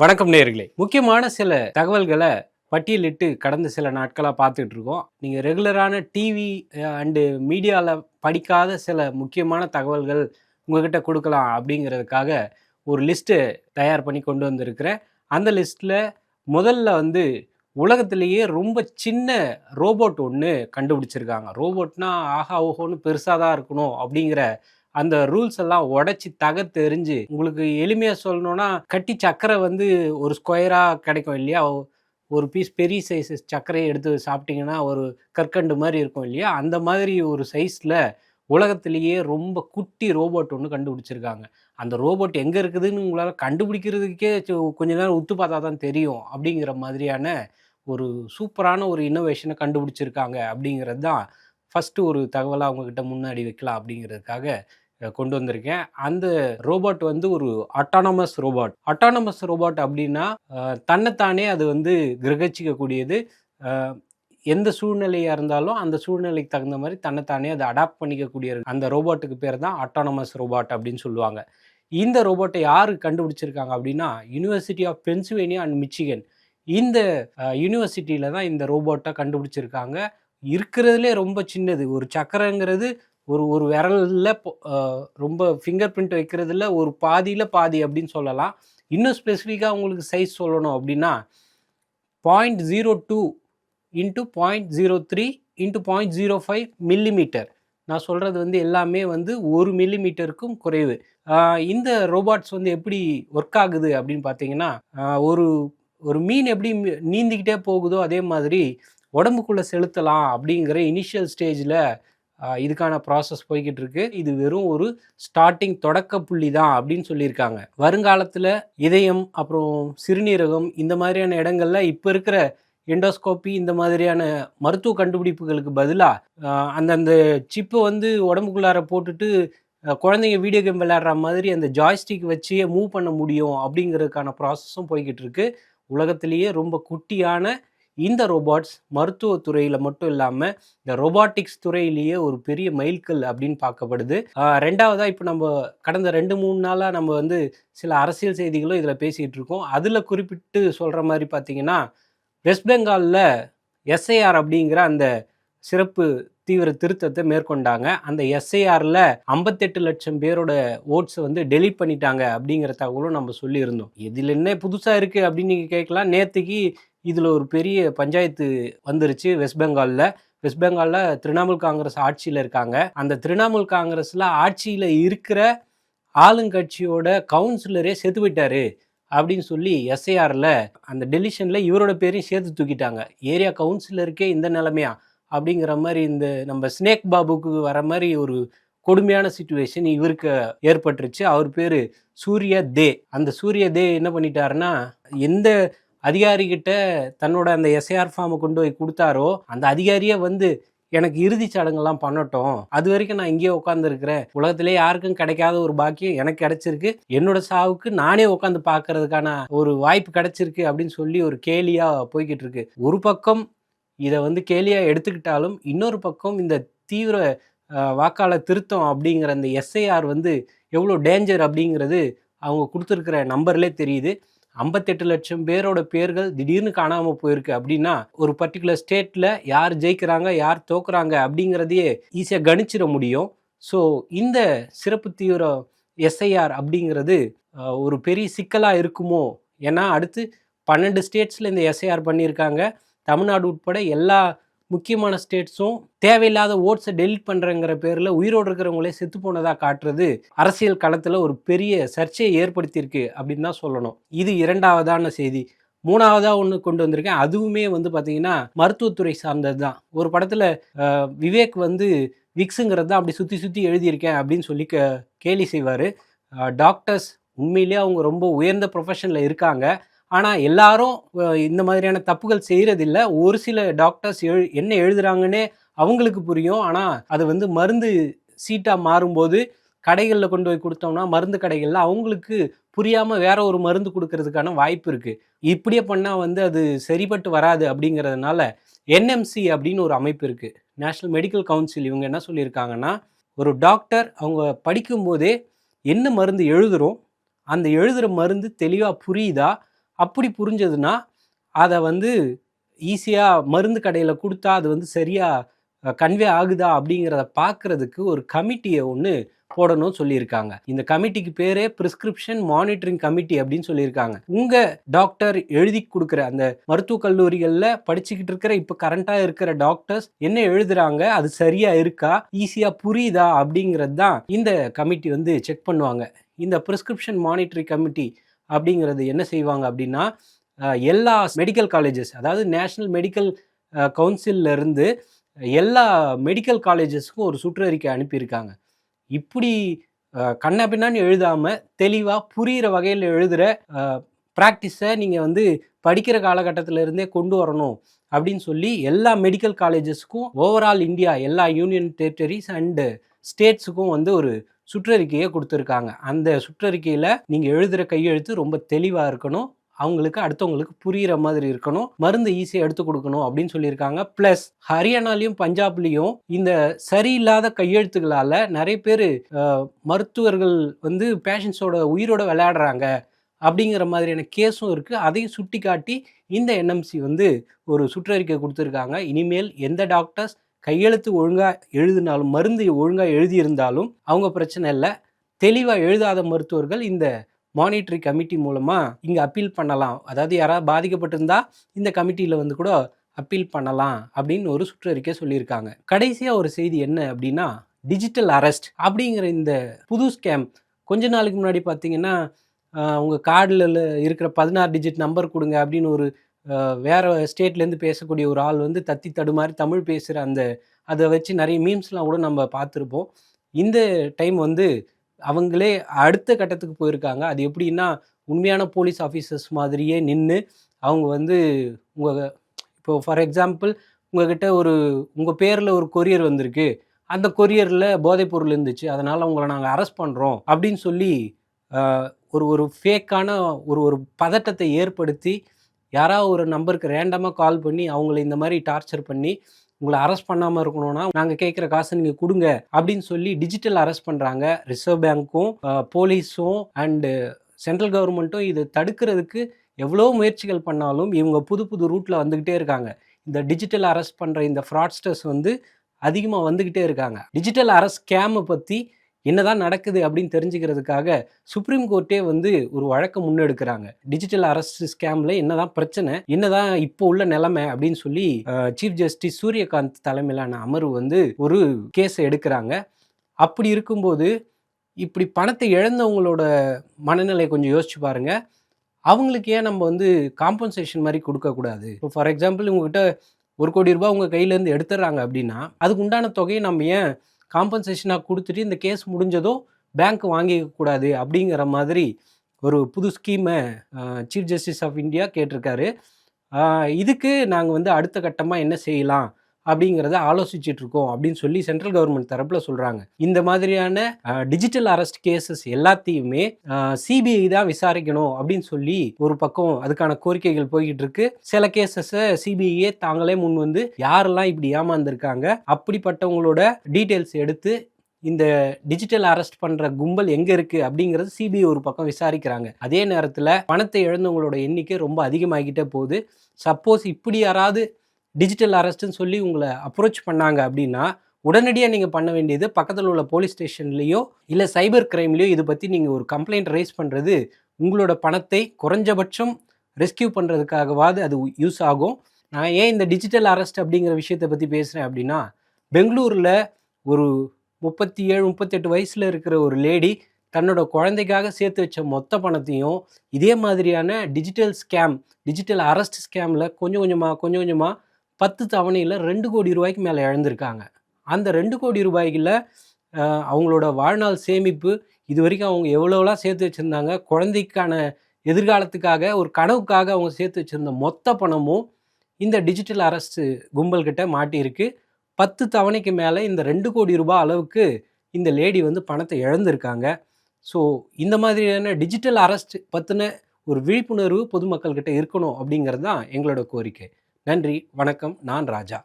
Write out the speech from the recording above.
வணக்கம் நேர்களே முக்கியமான சில தகவல்களை பட்டியலிட்டு கடந்த சில நாட்களாக பார்த்துட்டு இருக்கோம். நீங்கள் ரெகுலரான டிவி அண்டு மீடியாவில் படிக்காத சில முக்கியமான தகவல்கள் உங்ககிட்ட கொடுக்கலாம் அப்படிங்கிறதுக்காக ஒரு லிஸ்ட்டு தயார் பண்ணி கொண்டு வந்திருக்கிறேன். அந்த லிஸ்ட்டில் முதல்ல வந்து உலகத்திலேயே ரொம்ப சின்ன ரோபோட் ஒன்று கண்டுபிடிச்சிருக்காங்க. ரோபோட்னா ஆஹா ஓஹோன்னு பெருசாக தான் இருக்கணும் அப்படிங்கிற அந்த ரூல்ஸ் எல்லாம் உடைச்சி தகத்தெறிஞ்சு உங்களுக்கு எளிமையாக சொல்லணும்னா கட்டி சக்கரை வந்து ஒரு ஸ்கொயராக கிடைக்கும் இல்லையா? ஒரு பீஸ் பெரிய சைஸ் சர்க்கரையை எடுத்து சாப்பிட்டீங்கன்னா ஒரு கற்கண்டு மாதிரி இருக்கும் இல்லையா? அந்த மாதிரி ஒரு சைஸில் உலகத்திலேயே ரொம்ப குட்டி ரோபோட் ஒன்று கண்டுபிடிச்சிருக்காங்க. அந்த ரோபோட் எங்கே இருக்குதுன்னு உங்களால் கண்டுபிடிக்கிறதுக்கே கொஞ்ச நேரம் உத்து பார்த்தா தான் தெரியும். அப்படிங்கிற மாதிரியான ஒரு சூப்பரான ஒரு இன்னோவேஷனை கண்டுபிடிச்சிருக்காங்க அப்படிங்கிறது தான் ஃபஸ்ட்டு ஒரு தகவலாக அவங்கக்கிட்ட முன்னாடி வைக்கலாம் அப்படிங்கிறதுக்காக கொண்டு வந்திருக்கேன். அந்த ரோபோட் வந்து ஒரு அட்டானமஸ் ரோபோட் அட்டானமஸ் ரோபோட் அப்படின்னா தன்னைத்தானே அது வந்து கிரகிச்சிக்கக்கூடியது. எந்த சூழ்நிலையாக இருந்தாலும் அந்த சூழ்நிலைக்கு தகுந்த மாதிரி தன்னைத்தானே அதை அடாப்ட் பண்ணிக்கக்கூடிய அந்த ரோபோட்டுக்கு பேர் தான் அட்டானமஸ் ரோபோட் அப்படின்னு சொல்லுவாங்க. இந்த ரோபோட்டை யார் கண்டுபிடிச்சிருக்காங்க அப்படின்னா university of Pennsylvania and Michigan இந்த யூனிவர்சிட்டியில் தான் இந்த ரோபோட்டை கண்டுபிடிச்சிருக்காங்க. இருக்கிறதுலே ரொம்ப சின்னது. ஒரு சக்கரங்கிறது ஒரு ஒரு விரலில் ரொம்ப ஃபிங்கர் பிரிண்ட் வைக்கிறதுல ஒரு பாதியில் பாதி அப்படின்னு சொல்லலாம். இன்னும் ஸ்பெசிஃபிக்காக உங்களுக்கு சைஸ் சொல்லணும் அப்படின்னா point zero two into point zero three into point zero five millimetre நான் சொல்கிறது வந்து எல்லாமே வந்து ஒரு மில்லிமீட்டருக்கும் குறைவு. இந்த ரோபாட்ஸ் வந்து எப்படி ஒர்க் ஆகுது அப்படின்னு பார்த்தீங்கன்னா ஒரு ஒரு மீன் எப்படி நீந்திக்கிட்டே போகுதோ அதே மாதிரி உடம்புக்குள்ளே செலுத்தலாம் அப்படிங்கிற இனிஷியல் ஸ்டேஜில் இதுக்கான ப்ராசஸ் போய்கிட்டு இருக்கு இது வெறும் ஒரு ஸ்டார்டிங் தொடக்க புள்ளி தான் அப்படின்னு சொல்லியிருக்காங்க. வருங்காலத்தில் இதயம் அப்புறம் சிறுநீரகம் இந்த மாதிரியான இடங்கள்ல இப்போ இருக்கிற எண்டோஸ்கோப்பி இந்த மாதிரியான மருத்துவ கண்டுபிடிப்புகளுக்கு பதிலாக அந்தந்த சிப்பை வந்து உடம்புக்குள்ளார போட்டுட்டு குழந்தைங்க வீடியோ கேம் விளையாடுற மாதிரி அந்த ஜாய்ஸ்டிக் வச்சே மூவ் பண்ண முடியும் அப்படிங்கிறதுக்கான ப்ராசஸும் போய்கிட்டு இருக்கு உலகத்திலேயே ரொம்ப குட்டியான இந்த ரோபாட்ஸ் மருத்துவத்துறையில் மட்டும் இல்லாமல் இந்த ரோபாட்டிக்ஸ் துறையிலேயே ஒரு பெரிய மைல்கல் அப்படின்னு பார்க்கப்படுது. ரெண்டாவதாக இப்போ நம்ம கடந்த ரெண்டு மூணு நாளாக நம்ம வந்து சில அரசியல் செய்திகளும் இதில் பேசிகிட்டு இருக்கோம். அதில் குறிப்பிட்டு சொல்கிற மாதிரி பார்த்தீங்கன்னா வெஸ்ட் பெங்காலில் எஸ்ஐஆர் அப்படிங்கிற அந்த சிறப்பு தீவிர திருத்தத்தை மேற்கொண்டாங்க. அந்த எஸ்ஐஆரில் ஐம்பத்தெட்டு லட்சம் பேரோட ஓட்ஸை வந்து டெலீட் பண்ணிட்டாங்க அப்படிங்கிற தகவலும் நம்ம சொல்லியிருந்தோம். இதில் என்ன புதுசாக இருக்குது அப்படின்னு நீங்கள் கேட்கலாம். நேற்றுக்கு இதில் ஒரு பெரிய பஞ்சாயத்து வந்துருச்சு. வெஸ்ட் பெங்காலில் வெஸ்ட் பெங்காலில் திரிணாமுல் காங்கிரஸ் ஆட்சியில் இருக்காங்க. அந்த திரிணாமுல் காங்கிரஸில் ஆட்சியில் இருக்கிற ஆளுங்கட்சியோட கவுன்சிலரே செத்து விட்டாரு அப்படின்னு சொல்லி எஸ்ஐஆரில் அந்த டெலிஷனில் இவரோட பேரையும் சேர்த்து தூக்கிட்டாங்க. ஏரியா கவுன்சிலருக்கே இந்த நிலைமையா? அப்படிங்கிற மாதிரி இந்த நம்ம ஸ்னேக் பாபுக்கு வர மாதிரி ஒரு கொடுமையான சுச்சுவேஷன் இவருக்கு ஏற்பட்டுருச்சு. அவர் பேர் சூர்யா தே. அந்த சூர்யா தே என்ன பண்ணிட்டாருன்னா எந்த அதிகாரிகிட்ட தன்னோட அந்த எஸ்ஐஆர் ஃபார்மை கொண்டு போய் கொடுத்தாரோ அந்த அதிகாரியே வந்து எனக்கு இறுதி சடங்கெல்லாம் பண்ணட்டும். அது வரைக்கும் நான் இங்கேயே உட்காந்துருக்கிறேன் உலகத்திலே யாருக்கும் கிடைக்காத ஒரு பாக்கியம் எனக்கு கிடைச்சிருக்கு. என்னோட சாவுக்கு நானே உட்காந்து பார்க்கறதுக்கான ஒரு வாய்ப்பு கிடைச்சிருக்கு. அப்படின்னு சொல்லி ஒரு கேலியாக போய்கிட்டு இருக்கு. ஒரு பக்கம் இதை வந்து கேலியாக எடுத்துக்கிட்டாலும் இன்னொரு பக்கம் இந்த தீவிர வாக்காளர் திருத்தம் அப்படிங்கிற அந்த எஸ்ஐஆர் வந்து எவ்வளோ டேஞ்சர் அப்படிங்கிறது அவங்க கொடுத்துருக்கிற நம்பர்லே தெரியுது. ஐம்பத்தெட்டு லட்சம் பேரோட பேர்கள் திடீர்னு காணாமல் போயிருக்கு அப்படின்னா ஒரு பர்டிகுலர் ஸ்டேட்டில் யார் ஜெயிக்கிறாங்க யார் தோக்குறாங்க அப்படிங்கிறதையே ஈஸியாக கணிச்சிட முடியும். ஸோ இந்த சிறப்பு தீவிர எஸ்ஐஆர் அப்படிங்கிறது ஒரு பெரிய சிக்கலாக இருக்குமோ? ஏன்னா அடுத்து பன்னெண்டு ஸ்டேட்ஸில் இந்த எஸ்ஐஆர் பண்ணியிருக்காங்க. தமிழ்நாடு உட்பட எல்லா முக்கியமான ஸ்டேட்ஸும் தேவையில்லாத ஓட்ஸை டெலிட் பண்ணுறங்கிற பேரில் உயிரோடு இருக்கிறவங்களே செத்து போனதாக காட்டுறது அரசியல் களத்தில் ஒரு பெரிய சர்ச்சையை ஏற்படுத்தியிருக்கு அப்படின்னு தான் சொல்லணும். இது இரண்டாவதான செய்தி. மூணாவதாக ஒன்று கொண்டு வந்திருக்கேன். அதுவுமே வந்து பார்த்தீங்கன்னா மருத்துவத்துறை சார்ந்தது தான். ஒரு படத்தில் விவேக் வந்து விக்ஸுங்கிறது தான் அப்படி சுற்றி சுற்றி எழுதியிருக்கேன் அப்படின்னு சொல்லி கேலி செய்வார். டாக்டர்ஸ் உண்மையிலேயே அவங்க ரொம்ப உயர்ந்த ப்ரொஃபஷனில் இருக்காங்க. ஆனால் எல்லாரும் இந்த மாதிரியான தப்புகள் செய்கிறதில்ல ஒரு சில டாக்டர்ஸ் எழு என்ன எழுதுகிறாங்கன்னே அவங்களுக்கு புரியும். ஆனால் அது வந்து மருந்து சீட்டாக மாறும்போது கடைகளில் கொண்டு போய் கொடுத்தோம்னா மருந்து கடைகளில் அவங்களுக்கு புரியாமல் வேற ஒரு மருந்து கொடுக்கறதுக்கான வாய்ப்பு இருக்குது இப்படியே பண்ணால் வந்து அது சரிப்பட்டு வராது அப்படிங்கிறதுனால என்எம்சி அப்படின்னு ஒரு அமைப்பு இருக்குது நேஷ்னல் மெடிக்கல் கவுன்சில் இவங்க என்ன சொல்லியிருக்காங்கன்னா ஒரு டாக்டர் அவங்க படிக்கும்போதே என்ன மருந்து எழுதுகிறோம் அந்த எழுதுகிற மருந்து தெளிவாக புரியுதா? அப்படி புரிஞ்சதுன்னா அதை வந்து ஈஸியாக மருந்து கடையில் கொடுத்தா அது வந்து சரியாக கன்வே ஆகுதா அப்படிங்கிறத பார்க்கறதுக்கு ஒரு கமிட்டியை ஒன்று போடணும்னு சொல்லியிருக்காங்க. இந்த கமிட்டிக்கு பேரே பிரிஸ்கிரிப்ஷன் மானிட்டரிங் கமிட்டி அப்படின்னு சொல்லியிருக்காங்க. உங்கள் டாக்டர் எழுதி கொடுக்குற அந்த மருத்துவக் கல்லூரிகளில் படிச்சுக்கிட்டு இருக்கிற இப்போ கரண்ட்டாக இருக்கிற டாக்டர்ஸ் என்ன எழுதுறாங்க? அது சரியாக இருக்கா? ஈஸியாக புரியுதா? அப்படிங்கிறது தான் இந்த கமிட்டி வந்து செக் பண்ணுவாங்க. இந்த பிரிஸ்கிரிப்ஷன் மானிட்டரி கமிட்டி அப்படிங்கிறது என்ன செய்வாங்க அப்படின்னா எல்லா மெடிக்கல் காலேஜஸ் அதாவது நேஷ்னல் மெடிக்கல் கவுன்சில்ல இருந்து எல்லா மெடிக்கல் காலேஜஸ்க்கும் ஒரு சுற்றறிக்கை அனுப்பியிருக்காங்க. இப்படி அஹ், கண்ணா பின்னான்னு எழுதாமல் தெளிவாக புரிகிற வகையில் எழுதுகிற ப்ராக்டிஸை நீங்கள் வந்து படிக்கிற காலகட்டத்தில் இருந்தே கொண்டு வரணும் அப்படின்னு சொல்லி எல்லா மெடிக்கல் காலேஜஸ்க்கும் ஓவரால் இந்தியா எல்லா யூனியன் டெரிட்டரிஸ் அண்டு ஸ்டேட்ஸுக்கும் வந்து ஒரு சுற்றறிக்கையை கொடுத்துருக்காங்க. அந்த சுற்றறிக்கையில் நீங்கள் எழுதுகிற கையெழுத்து ரொம்ப தெளிவாக இருக்கணும். அவங்களுக்கு அடுத்தவங்களுக்கு புரிகிற மாதிரி இருக்கணும். மருந்து ஈஸியாக எடுத்து கொடுக்கணும் அப்படின்னு சொல்லியிருக்காங்க. ப்ளஸ் ஹரியானாலையும் பஞ்சாப்லேயும் இந்த சரியில்லாத கையெழுத்துகளால் நிறைய பேர் மருத்துவர்கள் வந்து பேஷண்ட்ஸோட உயிரோட விளையாடுறாங்க அப்படிங்கிற மாதிரியான கேஸும் இருக்குது அதையும் சுட்டி காட்டி இந்த என்எம்சி வந்து ஒரு சுற்றறிக்கை கொடுத்துருக்காங்க. இனிமேல் எந்த டாக்டர்ஸ் கையெழுத்து ஒழுங்காக எழுதினாலும் மருந்து ஒழுங்காக எழுதியிருந்தாலும் அவங்க பிரச்சனை இல்லை. தெளிவாக எழுதாத மருத்துவர்கள் இந்த மானிட்டரி கமிட்டி மூலமாக இங்கே அப்பீல் பண்ணலாம். அதாவது யாராவது பாதிக்கப்பட்டிருந்தா இந்த கமிட்டியில் வந்து கூட அப்பீல் பண்ணலாம் அப்படின்னு ஒரு சுற்றறிக்கை சொல்லியிருக்காங்க. கடைசியாக ஒரு செய்தி என்ன அப்படின்னா டிஜிட்டல் அரெஸ்ட் அப்படிங்கிற இந்த புது ஸ்கேம் கொஞ்ச நாளுக்கு முன்னாடி பார்த்தீங்கன்னா உங்கள் கார்டில் இருக்கிற பதினாறு டிஜிட் நம்பர் கொடுங்க அப்படின்னு ஒரு வேற ஸ்டேட்லேருந்து பேசக்கூடிய ஒரு ஆள் வந்து தத்தி தடுமாறி தமிழ் பேசுகிற அந்த அதை வச்சு நிறைய மீம்ஸ்லாம் கூட நம்ம பார்த்துருப்போம். இந்த டைம் வந்து அவங்களே அடுத்த கட்டத்துக்கு போயிருக்காங்க. அது எப்படின்னா உண்மையான போலீஸ் ஆஃபீஸர்ஸ் மாதிரியே நின்று அவங்க வந்து உங்கள் இப்போ ஃபார் எக்ஸாம்பிள் உங்ககிட்ட ஒரு உங்கள் பேரில் ஒரு கொரியர் வந்திருக்கு. அந்த கொரியரில் போதைப்பொருள் இருந்துச்சு. அதனால் உங்களை நாங்கள் அரெஸ்ட் பண்ணுறோம் அப்படின்னு சொல்லி ஒரு ஒரு ஃபேக்கான ஒரு ஒரு பதட்டத்தை ஏற்படுத்தி யாராவது ஒரு நம்பருக்கு ரேண்டமாக கால் பண்ணி அவங்கள இந்த மாதிரி டார்ச்சர் பண்ணி உங்களை அரெஸ்ட் பண்ணாமல் இருக்கணும்னா நாங்கள் கேட்குற காசை நீங்கள் கொடுங்க அப்படின்னு சொல்லி டிஜிட்டல் அரெஸ்ட் பண்ணுறாங்க ரிசர்வ் பேங்க்கும் போலீஸும் அண்டு சென்ட்ரல் கவர்மெண்ட்டும் இதை தடுக்கிறதுக்கு எவ்வளோ முயற்சிகள் பண்ணாலும் இவங்க புது புது ரூட்டில் வந்துக்கிட்டே இருக்காங்க. இந்த டிஜிட்டல் அரெஸ்ட் பண்ணுற இந்த ஃப்ராட்ஸ்டர்ஸ் வந்து அதிகமாக வந்துக்கிட்டே இருக்காங்க. டிஜிட்டல் அரெஸ்ட் ஸ்கேமை பற்றி என்னதான் நடக்குது அப்படின்னு தெரிஞ்சுக்கிறதுக்காக சுப்ரீம் கோர்ட்டே வந்து ஒரு வழக்கை முன்னெடுக்கிறாங்க. டிஜிட்டல் அரெஸ்ட் ஸ்கேம்ல என்னதான் பிரச்சனை என்னதான் இப்போ உள்ள நிலைமை அப்படின்னு சொல்லி சீஃப் ஜஸ்டிஸ் சூரியகாந்த் தலைமையிலான அமர்வு வந்து ஒரு கேஸை எடுக்கிறாங்க. அப்படி இருக்கும்போது இப்படி பணத்தை இழந்தவங்களோட மனநிலையை கொஞ்சம் யோசிச்சு பாருங்க. அவங்களுக்கு ஏன் நம்ம வந்து காம்பன்சேஷன் மாதிரி கொடுக்கக்கூடாது இப்போ ஃபார் எக்ஸாம்பிள் உங்ககிட்ட ஒரு கோடி ரூபாய் உங்கள் கையிலேருந்து எடுத்துடுறாங்க அப்படின்னா அதுக்கு உண்டான தொகையை நம்ம ஏன் காம்பன்சேஷனாக கொடுத்துட்டு இந்த கேஸ் முடிஞ்சதும் பேங்க் வாங்கிக்க கூடாது அப்படிங்கிற மாதிரி ஒரு புது ஸ்கீமை சீஃப் ஜஸ்டிஸ் ஆஃப் இந்தியா கேட்டிருக்காரு. இதுக்கு நாங்கள் வந்து அடுத்த கட்டமாக என்ன செய்யலாம்? அப்படிங்கிறத ஆலோசிச்சுட்டு இருக்கோம் அப்படின்னு சொல்லி சென்ட்ரல் கவர்மெண்ட் தரப்புல சொல்றாங்க. இந்த மாதிரியான டிஜிட்டல் அரெஸ்ட் கேசஸ் எல்லாத்தையுமே சிபிஐ தான் விசாரிக்கணும் அப்படின்னு சொல்லி ஒரு பக்கம் அதுக்கான கோரிக்கைகள் போய்கிட்டு இருக்கு சில கேசஸை சிபிஐயே தாங்களே முன் வந்து யாரெல்லாம் இப்படி ஏமாந்துருக்காங்க அப்படிப்பட்டவங்களோட டீட்டெயில்ஸ் எடுத்து இந்த டிஜிட்டல் அரெஸ்ட் பண்ற கும்பல் எங்க இருக்கு அப்படிங்கிறது சிபிஐ ஒரு பக்கம் விசாரிக்கிறாங்க. அதே நேரத்துல பணத்தை இழந்தவங்களோட எண்ணிக்கை ரொம்ப அதிகமாகிட்டே போகுது. சப்போஸ் இப்படி யாராவது டிஜிட்டல் அரெஸ்ட்னு சொல்லி உங்களை அப்ரோச் பண்ணாங்க அப்படின்னா உடனடியாக நீங்கள் பண்ண வேண்டியது பக்கத்தில் உள்ள போலீஸ் ஸ்டேஷன்லேயோ இல்லை சைபர் கிரைம்லேயோ இதை பற்றி நீங்கள் ஒரு கம்ப்ளைண்ட் ரைஸ் பண்ணுறது உங்களோட பணத்தை குறைஞ்சபட்சம் ரெஸ்கியூ பண்ணுறதுக்காகவாது அது யூஸ் ஆகும். நான் ஏன் இந்த டிஜிட்டல் அரெஸ்ட் அப்படிங்கிற விஷயத்தை பற்றி பேசுகிறேன் அப்படின்னா பெங்களூரில் ஒரு முப்பத்தி ஏழு முப்பத்தெட்டு வயசில் இருக்கிற ஒரு லேடி தன்னோட குழந்தைக்காக சேர்த்து வச்ச மொத்த பணத்தையும் இதே மாதிரியான டிஜிட்டல் ஸ்கேம் டிஜிட்டல் அரெஸ்ட் ஸ்கேமில் கொஞ்சம் கொஞ்சமாக கொஞ்சம் கொஞ்சமாக பத்து தவணையில் ரெண்டு கோடி ரூபாய்க்கு மேலே இழந்திருக்காங்க. அந்த ரெண்டு கோடி ரூபாய்க்குள்ள அவங்களோட வாழ்நாள் சேமிப்பு இது வரைக்கும் அவங்க எவ்வளோலாம் சேர்த்து வச்சுருந்தாங்க குழந்தைக்கான எதிர்காலத்துக்காக ஒரு கனவுக்காக அவங்க சேர்த்து வச்சுருந்த மொத்த பணமும் இந்த டிஜிட்டல் அரசு கும்பல்கிட்ட மாட்டியிருக்கு. பத்து தவணைக்கு மேலே இந்த ரெண்டு கோடி ரூபாய் அளவுக்கு இந்த லேடி வந்து பணத்தை இழந்திருக்காங்க. ஸோ இந்த மாதிரியான டிஜிட்டல் அரெஸ்ட் பற்றின ஒரு விழிப்புணர்வு பொதுமக்கள்கிட்ட இருக்கணும் அப்படிங்கிறது தான் எங்களோட கோரிக்கை. நன்றி வணக்கம். நான் ராஜா.